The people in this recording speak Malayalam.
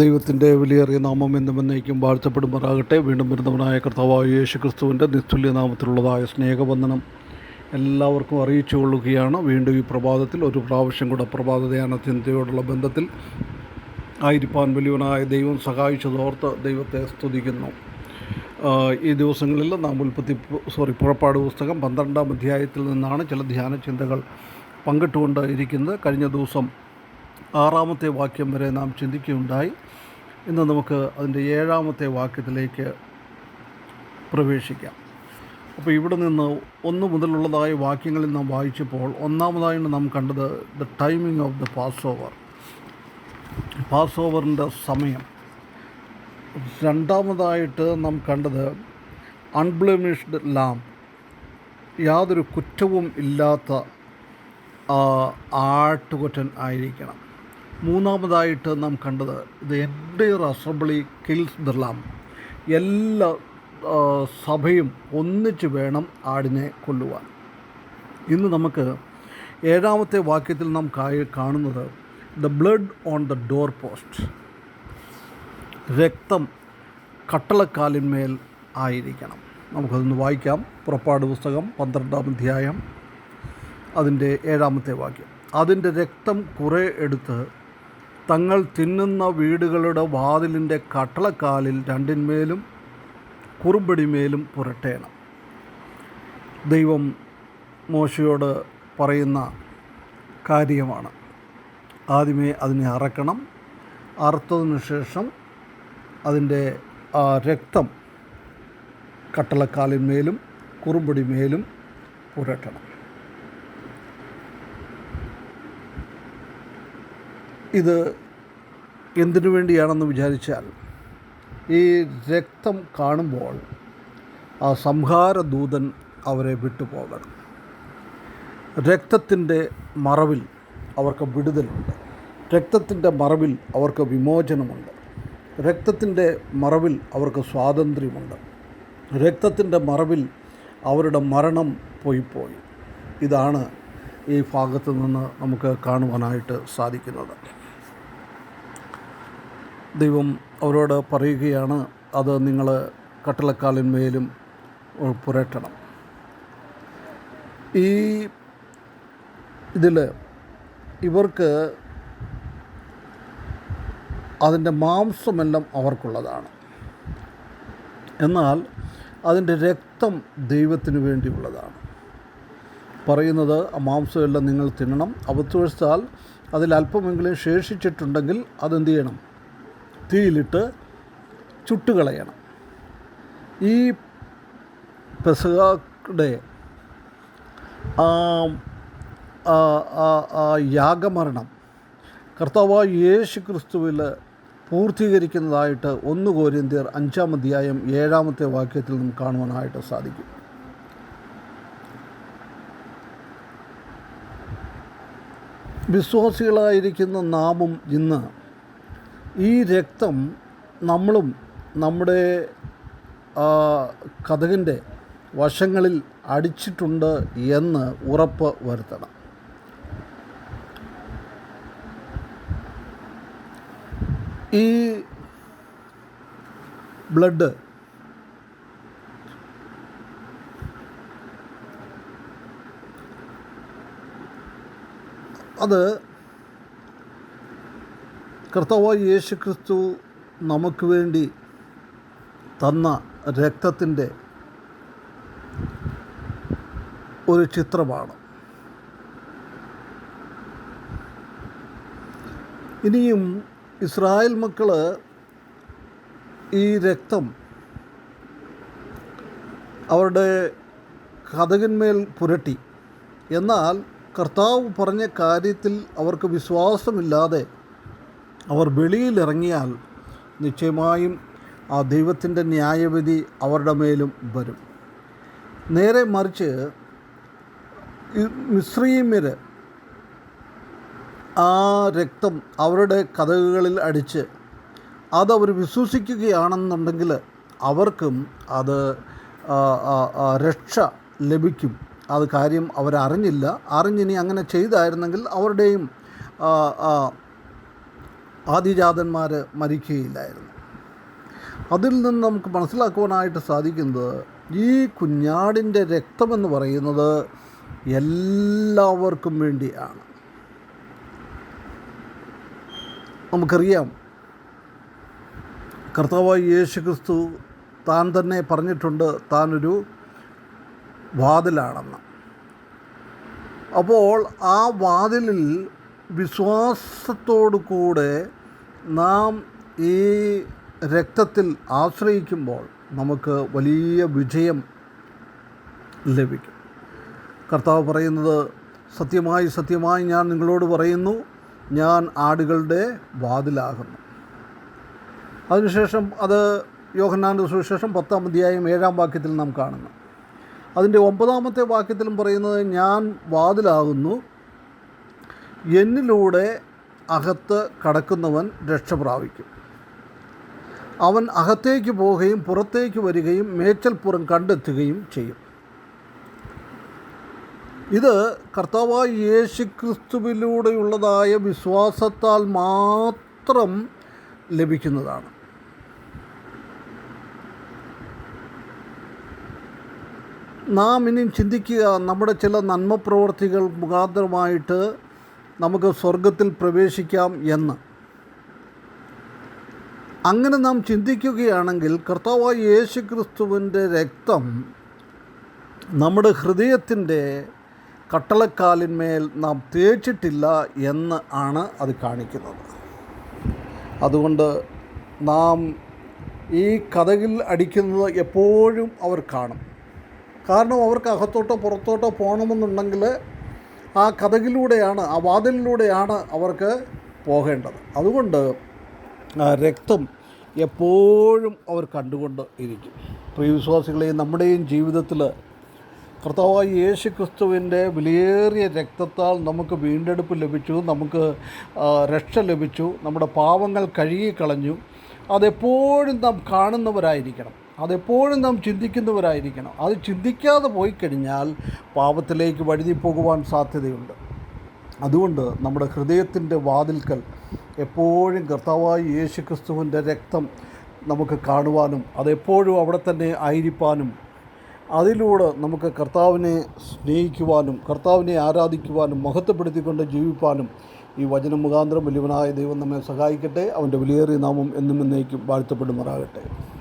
ദൈവത്തിന്റെ വിലയേറിയ നാമം എന്നും എന്നേക്കും വാഴ്ത്തപ്പെടുമാറാകട്ടെ. വീണ്ടും വരുന്നവനായ കർത്താവായ യേശു ക്രിസ്തുവിന്റെ നിസ്തുല്യ നാമത്തിലുള്ളതായ സ്നേഹബന്ധനം എല്ലാവർക്കും അറിയിച്ചു കൊള്ളുകയാണ്. വീണ്ടും ഈ പ്രഭാതത്തിൽ ഒരു പ്രാവശ്യം കൂടെ പ്രഭാത ധ്യാന ചിന്തയോടുള്ള ബന്ധത്തിൽ ആയിരിപ്പാൻ വലിയവനായ ദൈവം സഹായിച്ചതോർത്ത് ദൈവത്തെ സ്തുതിക്കുന്നു. ഈ ദിവസങ്ങളിൽ നാം ഉൽപ്പത്തി സോറി പുറപ്പാട് പുസ്തകം പന്ത്രണ്ടാം അധ്യായത്തിൽ നിന്നാണ് ചില ധ്യാന ചിന്തകൾ പങ്കിട്ടുകൊണ്ട് ഇരിക്കുന്നത് കഴിഞ്ഞ ദിവസം ആറാമത്തെ വാക്യം വരെ നാം ചിന്തിക്കുകയുണ്ടായി. ഇന്ന് നമുക്ക് അതിന്റെ ഏഴാമത്തെ വാക്യത്തിലേക്ക് പ്രവേശിക്കാം. അപ്പോൾ ഇവിടെ നിന്ന് ഒന്ന് മുതലുള്ളതായ വാക്യങ്ങളിൽ നാം വായിച്ചപ്പോൾ ഒന്നാമതായിട്ട് നാം കണ്ടത് the timing of the pass over pass ഓവറിന്റെ സമയം. രണ്ടാമതായിട്ട് നാം കണ്ടത് അൺബ്ലെമിഷ്ഡ് ലാം യാതൊരു കുറ്റവും ഇല്ലാത്ത ആട്ടുകൊറ്റൻ ആയിരിക്കണം. മൂന്നാമതായിട്ട് നാം കണ്ടത് ദ എന്റയർ അസംബ്ലി കിൽസ് ദർലാം എല്ലാ സഭയും ഒന്നിച്ച് വേണം ആടിനെ കൊല്ലുവാൻ. ഇന്ന് നമുക്ക് ഏഴാമത്തെ വാക്യത്തിൽ നാം കാണുന്നത് the blood on the door post. രക്തം കട്ടളക്കാലിന്മേൽ ആയിരിക്കണം. നമുക്കതൊന്ന് വായിക്കാം. പുറപ്പാട് പുസ്തകം പന്ത്രണ്ടാം അധ്യായം. അതിന്റെ ഏഴാമത്തെ വാക്യം. അതിന്റെ രക്തം കുറേ എടുത്ത് തങ്ങൾ തിന്നുന്ന വീടുകളുടെ വാതിലിന്റെ കട്ടളക്കാലിൽ രണ്ടിന്മേലും കുറുമ്പടിമേലും പുരട്ടേണം. ദൈവം മോശയോട് പറയുന്ന കാര്യമാണ്. ആദ്യമേ അതിനെ അറക്കണം. അറുത്തതിനു ശേഷം അതിന്റെ ആ രക്തം കട്ടളക്കാലിന്മേലും കുറുമ്പടിമേലും പുരട്ടണം. ഇത് എന്തിനു വേണ്ടിയാണെന്ന് വിചാരിച്ചാൽ ഈ രക്തം കാണുമ്പോൾ ആ സംഹാരദൂതൻ അവരെ വിട്ടുപോകണം. രക്തത്തിന്റെ മറവിൽ അവർക്ക് വിടുതലുണ്ട്. രക്തത്തിന്റെ മറവിൽ അവർക്ക് വിമോചനമുണ്ട്. രക്തത്തിന്റെ മറവിൽ അവർക്ക് സ്വാതന്ത്ര്യമുണ്ട്. രക്തത്തിന്റെ മറവിൽ അവരുടെ മരണം പോയിപ്പോയി. ഇതാണ് ഈ ഭാഗത്തു നിന്ന് നമുക്ക് കാണുവാനായിട്ട് സാധിക്കുന്നത്. ദൈവം അവരോട് പറയുകയാണ് അത് നിങ്ങൾ കട്ടിളക്കാലിന്മേലും പുരട്ടണം. ഈ ഇതിൽ ഇവർക്ക് അതിന്റെ മാംസമെല്ലാം അവർക്കുള്ളതാണ്. എന്നാൽ അതിന്റെ രക്തം ദൈവത്തിന് വേണ്ടിയുള്ളതാണ്. പറയുന്നത് മാംസമെല്ലാം നിങ്ങൾ തിന്നണം. അബദ്ധവശാൽ അതിൽ അല്പമെങ്കിലും ശേഷിച്ചിട്ടുണ്ടെങ്കിൽ അതെന്ത് ചെയ്യണം? തീയിലിട്ട് ചുട്ടുകളയണം. ഈ പെസഹയുടെ യാഗമരണം കർത്താവായ യേശു ക്രിസ്തുവിൽ പൂർത്തീകരിക്കുന്നതായിട്ട് ഒന്ന് കോരിന്തിയർ അഞ്ചാം അധ്യായം ഏഴാമത്തെ വാക്യത്തിൽ നമുക്ക് കാണുവാനായിട്ട് സാധിക്കും. വിശ്വാസികളായിരിക്കുന്ന നാമും ഇന്ന് ഈ രക്തം നമ്മളും നമ്മുടെ ആ, കഥകിന്റെ വശങ്ങളിൽ അടിച്ചിട്ടുണ്ട് എന്ന് ഉറപ്പ് വരുത്തണം. ഈ ബ്ലഡ് അത് കർത്താവായ യേശു ക്രിസ്തു നമുക്ക് വേണ്ടി തന്ന രക്തത്തിന്റെ ഒരു ചിത്രമാണ്. ഇനിയും ഇസ്രായേൽ മക്കൾ ഈ രക്തം അവരുടെ കഥകിന്മേൽ പുരട്ടി. എന്നാൽ കർത്താവ് പറഞ്ഞ കാര്യത്തിൽ അവർക്ക് വിശ്വാസമില്ലാതെ അവർ വെളിയിലിറങ്ങിയാൽ നിശ്ചയമായും ആ ദൈവത്തിന്റെ ന്യായവിധി അവരുടെ മേലും വരും. നേരെ മറിച്ച് മിശ്രീമ്യർ ആ രക്തം അവരുടെ കഥകളിൽ അടിച്ച് അതവർ വിശ്വസിക്കുകയാണെന്നുണ്ടെങ്കിൽ അവർക്കും അത് രക്ഷ ലഭിക്കും. അത് കാര്യം അവരറിഞ്ഞില്ല. അറിഞ്ഞിനി അങ്ങനെ ചെയ്തായിരുന്നെങ്കിൽ അവരുടെയും ആദിജാതന്മാർ മരിക്കുകയില്ലായിരുന്നു. അതിൽ നിന്ന് നമുക്ക് മനസ്സിലാക്കുവാനായിട്ട് സാധിക്കുന്നത് ഈ കുഞ്ഞാടിന്റെ രക്തമെന്ന് പറയുന്നത് എല്ലാവർക്കും വേണ്ടിയാണ്. നമുക്കറിയാം കർത്താവായ യേശു ക്രിസ്തു താൻ തന്നെ പറഞ്ഞിട്ടുണ്ട് താനൊരു വാതിലാണെന്ന്. അപ്പോൾ ആ വാതിലിൽ വിശ്വാസത്തോടു കൂടെ നാം ഈ രക്തത്തിൽ ആശ്രയിക്കുമ്പോൾ നമുക്ക് വലിയ വിജയം ലഭിക്കും. കർത്താവ് പറയുന്നത് സത്യമായി സത്യമായി ഞാൻ നിങ്ങളോട് പറയുന്നു ഞാൻ ആടുകളുടെ വാതിലാകുന്നു. അതിനുശേഷം അത് യോഹന്നാന്റെ സുവിശേഷം പത്താം അധ്യായം ഏഴാം വാക്യത്തിൽ നാം കാണുന്നു. അതിന്റെ ഒമ്പതാമത്തെ വാക്യത്തിലും പറയുന്നത് ഞാൻ വാതിലാകുന്നു എന്നിലൂടെ അകത്ത് കടക്കുന്നവൻ രക്ഷ പ്രാപിക്കും. അവൻ അകത്തേക്ക് പോവുകയും പുറത്തേക്ക് വരികയും മേച്ചൽപ്പുറം കണ്ടെത്തുകയും ചെയ്യും. ഇത് കർത്താവായ യേശു ക്രിസ്തുവിലൂടെയുള്ളതായ വിശ്വാസത്താൽ മാത്രം ലഭിക്കുന്നതാണ്. നാം ഇനിയും ചിന്തിക്കുക നമ്മുടെ ചില നന്മ പ്രവർത്തികൾ മുഖാന്തരമായിട്ട് നമുക്ക് സ്വർഗത്തിൽ പ്രവേശിക്കാം എന്ന്. അങ്ങനെ നാം ചിന്തിക്കുകയാണെങ്കിൽ കർത്താവായ യേശു ക്രിസ്തുവിന്റെ രക്തം നമ്മുടെ ഹൃദയത്തിന്റെ കട്ടളക്കാലിന്മേൽ നാം തേച്ചിട്ടില്ല എന്ന് ആണ് അത് കാണിക്കുന്നത്. അതുകൊണ്ട് നാം ഈ കഥകിൽ അടിക്കുന്നത് എപ്പോഴും അവർ കാണും. കാരണം അവർക്ക് അകത്തോട്ടോ പുറത്തോട്ടോ പോകണമെന്നുണ്ടെങ്കിൽ ആ കഥകിലൂടെയാണ് ആ വാതിലിലൂടെയാണ് അവർക്ക് പോകേണ്ടത്. അതുകൊണ്ട് രക്തം എപ്പോഴും അവർ കണ്ടുകൊണ്ട് ഇരിക്കും. പ്രിയവിശ്വാസികളെയും നമ്മുടെയും ജീവിതത്തിൽ കർത്താവായ യേശു ക്രിസ്തുവിന്റെ വിലയേറിയ രക്തത്താൽ നമുക്ക് വീണ്ടെടുപ്പ് ലഭിച്ചു നമുക്ക് രക്ഷ ലഭിച്ചു നമ്മുടെ പാവങ്ങൾ കഴുകിക്കളഞ്ഞു അതെപ്പോഴും നാം കാണുന്നവരായിരിക്കണം. അതെപ്പോഴും നാം ചിന്തിക്കുന്നവരായിരിക്കണം. അത് ചിന്തിക്കാതെ പോയി കഴിഞ്ഞാൽ പാപത്തിലേക്ക് വഴുതി പോകുവാൻ സാധ്യതയുണ്ട്. അതുകൊണ്ട് നമ്മുടെ ഹൃദയത്തിന്റെ വാതിൽക്കൽ എപ്പോഴും കർത്താവായ യേശു ക്രിസ്തുവിന്റെ രക്തം നമുക്ക് കാണുവാനും അതെപ്പോഴും അവിടെ തന്നെ ആയിരിക്കാനും അതിലൂടെ നമുക്ക് കർത്താവിനെ സ്നേഹിക്കുവാനും കർത്താവിനെ ആരാധിക്കുവാനും മഹത്വപ്പെടുത്തിക്കൊണ്ട് ജീവിപ്പാനും ഈ വചനം മുഖാന്തരം വലിയവനായ ദൈവം നമ്മെ സഹായിക്കട്ടെ. അവന്റെ വിലയേറിയ നാമം എന്നും എന്നേക്കും വാഴ്ത്തപ്പെടുമാറാകട്ടെ.